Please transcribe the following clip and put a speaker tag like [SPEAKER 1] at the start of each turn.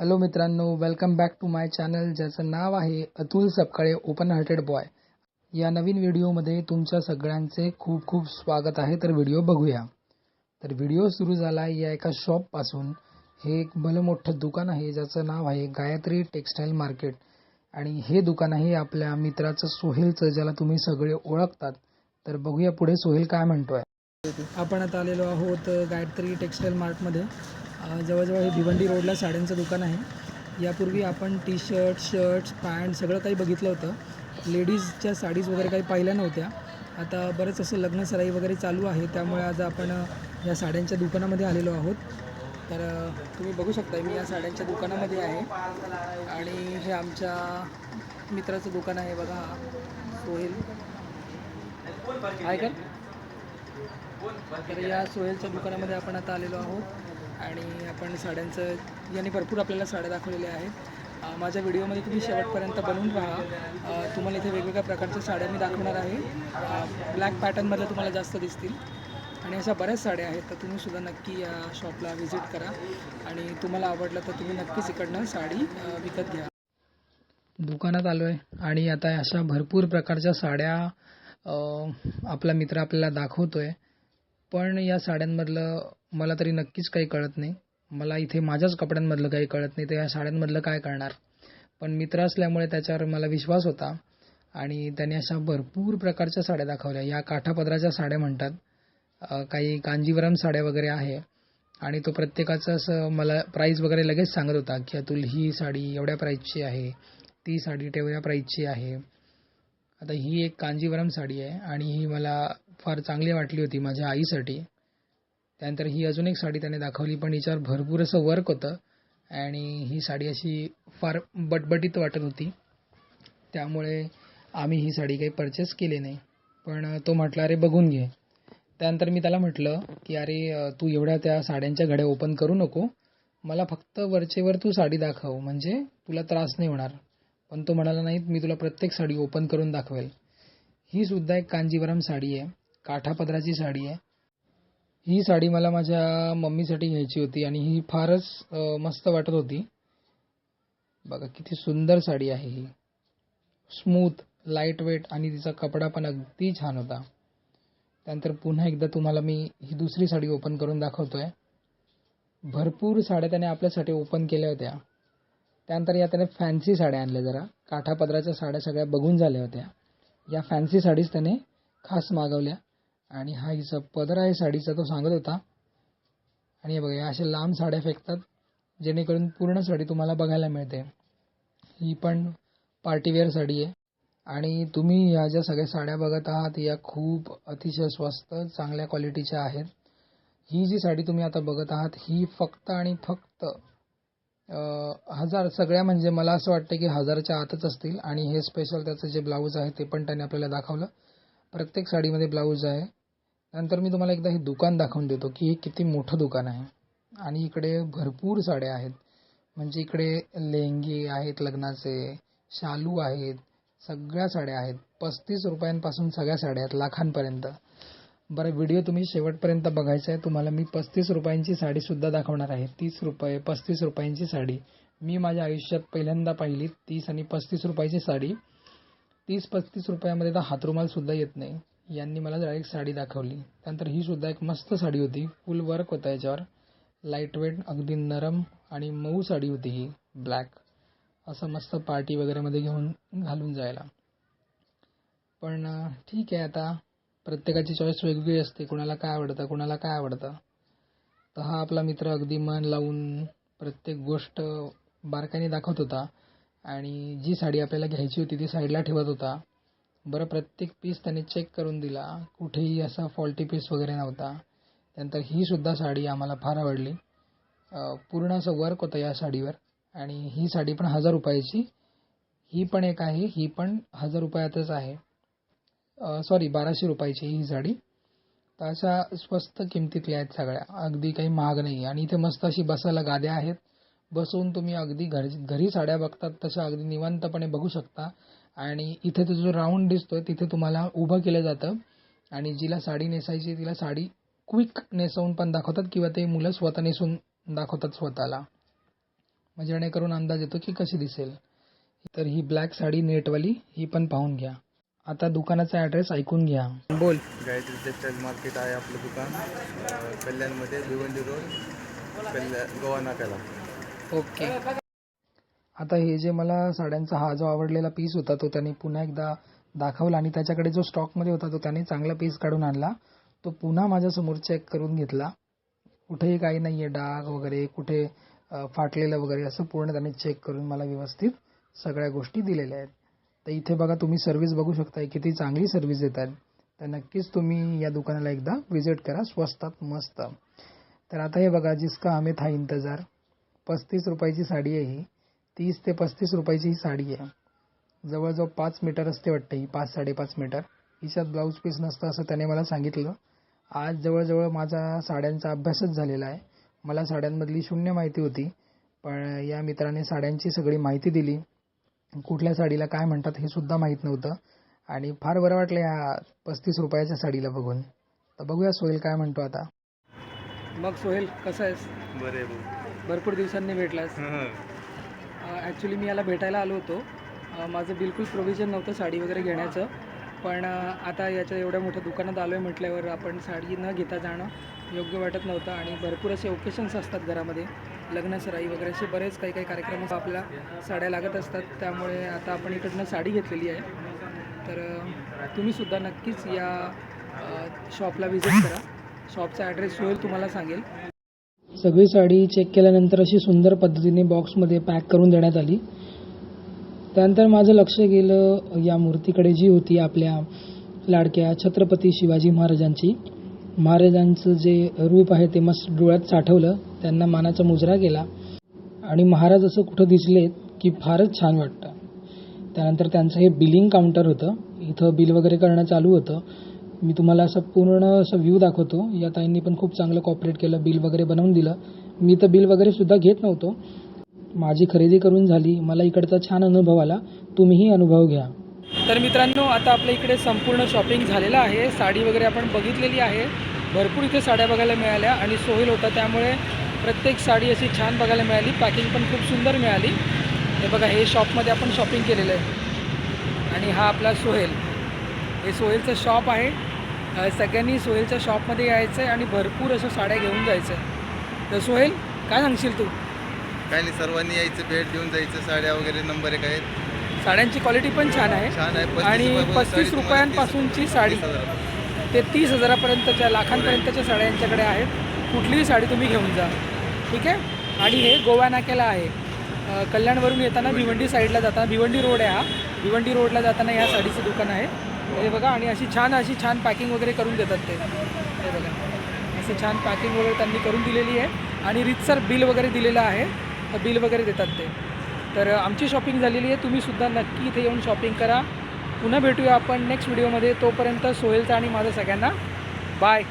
[SPEAKER 1] Hello मित्रांनो welcome back to my channel ज्याचं नाव आहे Atul Sapkale open hearted boy या नवीन व्हिडिओमध्ये तुमच्या सगळ्यांचे खूप खूप स्वागत आहे तर व्हिडिओ बघूया. तर व्हिडिओ सुरू झाला या एका शॉपपासून हे एक भलं मोठं दुकान आहे ज्याचं नाव आहे गायत्री टेक्स्टाईल मार्केट. आणि हे दुकान आहे आपल्या मित्राचं सोहेलचं ज्याला तुम्ही सगळे ओळखतात. तर बघूया पुढे सोहेल काय म्हणतोय. आपण आता आलेलो आहोत गायत्री टेक्स्टाईल मार्टमध्ये. जवळजवळ हे भिवंडी रोडला साड्यांचं दुकान आहे. यापूर्वी आपण टी शर्ट शर्ट्स पॅन्ट सगळं काही बघितलं होतं. लेडीजच्या साडीज वगैरे काही पाहिल्या नव्हत्या. आता बरंच असं लग्न सराई वगैरे चालू आहे. त्यामुळे आज आपण या साड्यांच्या दुकानामध्ये आलेलो आहोत. तर तुम्ही बघू शकता मी या साड्यांच्या दुकानामध्ये आहे. आणि हे आमच्या मित्राचं दुकान आहे बघा सोहेल. आहे का? तर या सोहेलच्या दुकानामध्ये आपण आता आलेलो आहोत. आणि आपण साड्यांचं यांनी भरपूर आपल्याला साड्या दाखवलेल्या आहेत. माझ्या व्हिडिओमध्ये तुम्ही शेवटपर्यंत बनवून राहा तुम्हाला इथे वेगवेगळ्या प्रकारच्या साड्या मी दाखवणार आहे. ब्लॅक पॅटर्नमधल्या तुम्हाला जास्त दिसतील. आणि अशा बऱ्याच साड्या आहेत तर तुम्ही सुद्धा नक्की या शॉपला व्हिजिट करा. आणि तुम्हाला आवडलं तर तुम्ही नक्कीच इकडनं साडी विकत घ्या. दुकानात आलो आहे आणि आता अशा भरपूर प्रकारच्या साड्या आपला मित्र आपल्याला दाखवतो आहे पण या साड्यांमधलं मला तरी नक्कीच काही कळत नाही. मला इथे माझ्याच कपड्यांमधलं काही कळत नाही. तर या साड्यांमधलं काय कळणार पण मित्र असल्यामुळे त्याच्यावर मला विश्वास होता आणि त्याने अशा भरपूर प्रकारच्या साड्या दाखवल्या. या काठापदराच्या साड्या म्हणतात. काही कांजीवरम साड्या वगैरे आहे. आणि तो प्रत्येकाचं असं मला प्राईस वगैरे लगेच सांगत होता की अतुल ही साडी एवढ्या प्राईसची आहे. ती साडी तेवढ्या प्राईसची आहे. आता ही एक कांजीवरम साडी आहे आणि ही मला फार चांगली वाटली होती माझ्या आईसाठी. त्यानंतर ही अजून एक साडी त्याने दाखवली पण हिच्यावर भरपूर असं वर्क होतं. आणि ही साडी अशी फार बटबटीत वाटत होती. त्यामुळे आम्ही ही साडी काही परचेस केली नाही. पण तो म्हटला अरे बघून घे. त्यानंतर मी त्याला म्हटलं की अरे तू एवढ्या त्या साड्यांच्या घड्या ओपन करू नको. मला फक्त वरचेवर तू साडी दाखव. म्हणजे तुला त्रास नाही होणार. पण तो म्हणाला नाही मी तुला प्रत्येक साडी ओपन करून दाखवेल. ही सुद्धा एक कांजीवरम साडी आहे. काठापदराची साडी आहे. ही साडी मला माझ्या मम्मीसाठी घ्यायची होती आणि ही फारच मस्त वाटत होती. बघा किती सुंदर साडी आहे ही. स्मूथ लाइट वेट आणि तिचा कपडा पण अगदी छान होता. त्यानंतर पुन्हा एकदा तुम्हाला मी ही दुसरी साडी ओपन करून दाखवतोय. भरपूर साड्या त्याने आपल्यासाठी ओपन केल्या होत्या. त्यानंतर या त्याने फॅन्सी साड्या आणल्या जरा. काठापदराच्या साड्या सगळ्या बघून झाल्या होत्या. या फॅन्सी साडीज त्याने खास मागवल्या. आणि हा हिचा पदर आहे साडीचा तो सांगत होता. आणि हे बघा या अशा लांब साड्या फेकतात जेणेकरून पूर्ण साडी तुम्हाला बघायला मिळते. ही पण पार्टीवेअर साडी आहे. आणि तुम्ही ह्या ज्या सगळ्या साड्या बघत आहात या खूप अतिशय स्वस्त चांगल्या क्वालिटीच्या आहेत. ही जी साडी तुम्ही आता बघत आहात ही फक्त आणि फक्त हजार सगळ्या म्हणजे मला असं वाटतं की हजारच्या आतच असतील. आणि हे स्पेशल त्याचं जे ब्लाऊज आहे ते पण त्याने आपल्याला दाखवलं. प्रत्येक साडीमध्ये ब्लाऊज आहे. नंतर मी तुम्हाला एकदा हे दुकान दाखवून देतो की हे किती मोठं दुकान आहे. आणि इकडे भरपूर साड्या आहेत. म्हणजे इकडे लेहंगे आहेत लग्नाचे शालू आहेत सगळ्या साड्या आहेत. पस्तीस रुपयांपासून सगळ्या साड्या आहेत लाखांपर्यंत. बरं व्हिडिओ तुम्ही शेवटपर्यंत बघायचा आहे. तुम्हाला मी पस्तीस रुपयांची साडीसुद्धा दाखवणार आहे. तीस रुपये पस्तीस रुपयांची साडी. मी माझ्या आयुष्यात पहिल्यांदा पाहिली तीस आणि पस्तीस रुपयाची साडी. तीस पस्तीस रुपयामध्ये तर हातरुमालसुद्धा येत नाही. यांनी मला डायरेक्ट साडी दाखवली. त्यानंतर ही सुद्धा एक मस्त साडी होती. फुल वर्क होता याच्यावर. लाइट वेट अगदी नरम आणि मऊ साडी होती ही. ब्लॅक असं मस्त पार्टी वगैरेमध्ये घेऊन घालून जायला. पण ठीक आहे आता. प्रत्येकाची चॉईस वेगवेगळी असते. कुणाला काय आवडतं कुणाला काय आवडतं. तर हा आपला मित्र अगदी मन लावून प्रत्येक गोष्ट बारकाईने दाखवत होता. आणि जी साडी आपल्याला घ्यायची होती ती साईडला ठेवत होता. बरं प्रत्येक पीस त्याने चेक करून दिला. कुठेही असा फॉल्टी पीस वगैरे नव्हता. त्यानंतर हीसुद्धा साडी आम्हाला फार आवडली. पूर्ण असं वर्क होतं या साडीवर. आणि ही साडी पण हजार रुपयाची. ही पण एक आहे. ही पण हजार रुपयातच आहे. सॉरी बाराशे रुपयाची ही साडी. तर अशा स्वस्त किमतीतल्या आहेत सगळ्या. अगदी काही महाग नाही. आणि इथे मस्त अशी बसायला गाद्या आहेत. बसून तुम्ही अगदी घर घरी साड्या बघतात तशा अगदी निवांतपणे बघू शकता. आणि इथे तो जो राऊंड दिसतोय तिथे तुम्हाला उभं केलं जातं. आणि जिला साडी नेसायची तिला साडी क्विक नेसवून पण दाखवतात किंवा ते मुलं स्वतः नेसून दाखवतात स्वतःला. म्हणजे जेणेकरून अंदाज येतो की कशी दिसेल. तर ही ब्लॅक साडी नेटवाली ही पण पाहून घ्या. आता दुकानाचा ॲड्रेस ऐकून घ्या. बोल.
[SPEAKER 2] गायत्री टेक्सटाईल मार्केट आहे आपलं दुकान. कल्याणमध्ये भिवंडी रोड कल्याण गोवा नाक्याला.
[SPEAKER 1] ओके. आता हे जे मला साड्यांचा हा जो आवडलेला पीस होता तो त्याने पुन्हा एकदा दाखवला आणि त्याच्याकडे जो स्टॉकमध्ये होता तो त्याने चांगला पीस काढून आणला. तो पुन्हा माझ्यासमोर चेक करून घेतला. कुठेही काही नाही आहे डाग वगैरे कुठे फाटलेलं वगैरे असं पूर्ण त्याने चेक करून मला व्यवस्थित सगळ्या गोष्टी दिलेल्या आहेत. तर इथे बघा तुम्ही सर्व्हिस बघू शकताय किती चांगली सर्व्हिस आहे तर नक्कीच तुम्ही या दुकानाला एकदा व्हिजिट करा स्वस्तात मस्त. तर आता हे बघा जिसका हमें था इंतजार पस्तीस रुपयाची साडी आहे ही. तीस ते पस्तीस रुपयाची ही साडी आहे. जवळजवळ पाच मीटर असते वाटतं ही पाच साडेपाच मीटर. हिच्यात ब्लाऊज पीस नसतं असं त्याने मला सांगितलं. आज जवळजवळ माझा साड्यांचा अभ्यासच झालेला आहे. मला साड्यांमधली शून्य माहिती होती पण या मित्राने साड्यांची सगळी माहिती दिली. कुठल्या साडीला काय म्हणतात हे सुद्धा माहीत नव्हतं. आणि फार बरं वाटलं या पस्तीस रुपयाच्या साडीला बघून. तर बघूया सोहेल काय म्हणतो आता. मग सोहेल कसं आहेस?
[SPEAKER 2] बरे
[SPEAKER 1] भरपूर दिवसांनी भेटलास. ॲक्च्युली मी याला भेटायला आलो होतो. माझं बिलकुल प्रोव्हिजन नव्हतं साडी वगैरे घेण्याचं. पण आता याच्या एवढ्या मोठ्या दुकानात आलो आहे म्हटल्यावर आपण साडी न घेता जाणं योग्य वाटत नव्हतं आणि भरपूर असे ओकेशन्स असतात घरामध्ये. लग्न सराई वगैरे असे बरेच काही काही कार्यक्रम आपल्या साड्या लागत असतात. त्यामुळे आता आपण इकडनं साडी घेतलेली आहे. तर तुम्हीसुद्धा नक्कीच या शॉपला व्हिजिट करा. शॉपचा ॲड्रेस होईल तुम्हाला सांगेल. सगळी साडी चेक केल्यानंतर अशी सुंदर पद्धतीने बॉक्समध्ये पॅक करून देण्यात आली. त्यानंतर माझं लक्ष गेलं या मूर्तीकडे जी होती आपल्या लाडक्या छत्रपती शिवाजी महाराजांची. महाराजांचं जे रूप आहे ते मस्त डोळ्यात साठवलं त्यांना मानाचा मुजरा केला आणि महाराज असं कुठं दिसलेत की फारच छान वाटतं. त्यानंतर त्यांचं हे बिलिंग काउंटर होतं. इथं बिल वगैरे करणं चालू होतं. मी तुम्हाला असं पूर्ण असं व्ह्यू दाखवतो. या ताईंनी पण खूप चांगलं कॉपरेट केलं बिल वगैरे बनवून दिलं. मी तर बिल वगैरे सुद्धा घेत नव्हतो. माझी खरेदी करून झाली. मला इकडचा छान अनुभव आला. तुम्हीही अनुभव घ्या. तर मित्रांनो आता आपल्या इकडे संपूर्ण शॉपिंग झालेलं आहे. साडी वगैरे आपण बघितलेली आहे. भरपूर इथे साड्या बघायला मिळाल्या आणि सोहेल होता. त्यामुळे प्रत्येक साडी अशी छान बघायला मिळाली. पॅकिंग पण खूप सुंदर मिळाली. हे बघा हे शॉपमध्ये आपण शॉपिंग केलेलं आहे. आणि हा आपला सोहेल. हे सोहेलचं शॉप आहे. सगळ्यांनी सोहेलच्या शॉपमध्ये यायचं आहे आणि भरपूर असं साड्या घेऊन जायचं आहे तर सोहेल काय सांगशील तू?
[SPEAKER 2] काय नाही सर्वांनी यायचं भेट देऊन जायचं साड्या वगैरे नंबर एक आहेत.
[SPEAKER 1] साड्यांची क्वालिटी पण छान आहे.
[SPEAKER 2] छान आहे.
[SPEAKER 1] आणि पस्तीस रुपयांपासूनची साडी. ते तीस हजारापर्यंतच्या लाखांपर्यंतच्या साड्या यांच्याकडे आहेत. कुठलीही साडी तुम्ही घेऊन जा. ठीक आहे? आणि हे गोवा नाक्याला आहे. कल्याणवरून येताना भिवंडी साईडला जाताना भिवंडी रोड आहे हा. भिवंडी रोडला जाताना ह्या साडीचं दुकान आहे. हे बघा आणि अशी छान अशी छान पॅकिंग वगैरे करून देतात ते. हे बघा. असं छान पॅकिंग वगैरे त्यांनी करून दिलेली आहे. आणि रितसर बिल वगैरे दिलेलं आहे. तर बिल वगैरे देतात ते. तर आमची शॉपिंग झालेली आहे. तुम्हीसुद्धा नक्की इथे येऊन शॉपिंग करा. पुन्हा भेटूया आपण नेक्स्ट व्हिडिओमध्ये तोपर्यंत सोहेलचा आणि माझं सगळ्यांना. बाय